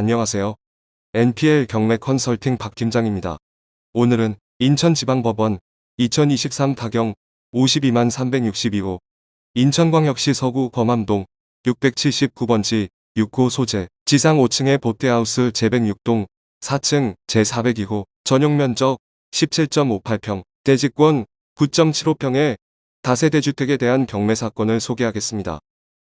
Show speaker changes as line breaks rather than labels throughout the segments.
안녕하세요. NPL 경매 컨설팅 박 팀장입니다. 오늘은 인천지방법원 2023 타경 52만 362호 인천광역시 서구 범암동 679번지 6호 소재 지상 5층의 보태하우스 제106동 4층 제402호 전용 면적 17.58평 대지권 9.75평의 다세대 주택에 대한 경매 사건을 소개하겠습니다.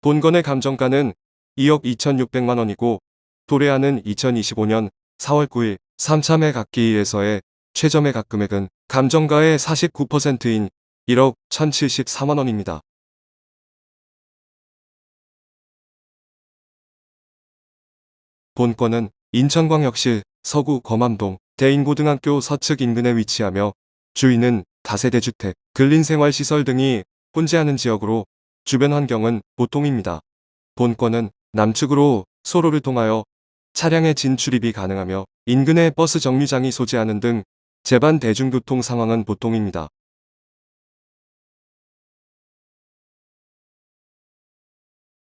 본건의 감정가는 2억 2,600만 원이고 도래하는 2025년 4월 9일 3차 매 각기일에서의 최저 매 각 금액은 감정가의 49%인 1억 1,074만 원입니다. 본건은 인천광역시 서구 검암동 대인고등학교 서측 인근에 위치하며 주위는 다세대 주택, 근린생활시설 등이 혼재하는 지역으로 주변 환경은 보통입니다. 본건은 남측으로 소로를 통하여 차량의 진출입이 가능하며 인근에 버스 정류장이 소재하는 등 제반 대중교통 상황은 보통입니다.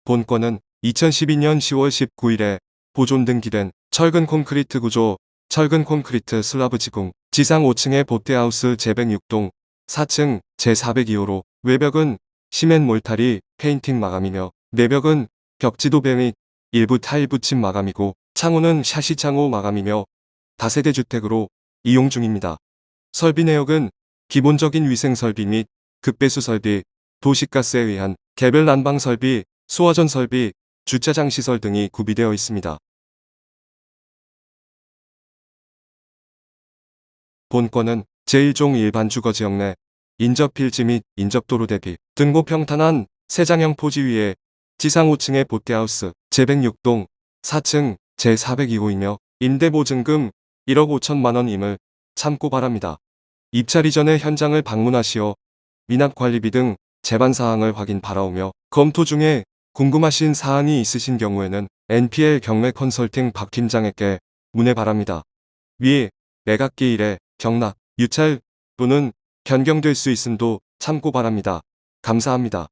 본건은 2012년 10월 19일에 보존 등기된 철근 콘크리트 구조, 철근 콘크리트 슬라브 지붕, 지상 5층의 보태하우스 제106동, 4층 제402호로 외벽은 시멘 몰타리 페인팅 마감이며 내벽은 벽지도배 및 일부 타일 붙임 마감이고 창호는 샤시 창호 마감이며 다세대 주택으로 이용 중입니다. 설비 내역은 기본적인 위생 설비 및 급배수 설비, 도시가스에 의한 개별 난방 설비, 소화전 설비, 주차장 시설 등이 구비되어 있습니다. 본건은 제1종 일반 주거지역 내 인접 필지 및 인접도로 대비 등고 평탄한 세장형 토지 위에 지상 5층의 보태하우스 제106동 4층 제402호이며 임대보증금 1억 5천만 원임을 참고 바랍니다. 입찰 이전에 현장을 방문하시어 미납관리비 등 제반 사항을 확인 바라오며 검토 중에 궁금하신 사항이 있으신 경우에는 NPL 경매 컨설팅 박 팀장에게 문의 바랍니다. 위 매각기일에 경락, 유찰 또는 변경될 수 있음도 참고 바랍니다. 감사합니다.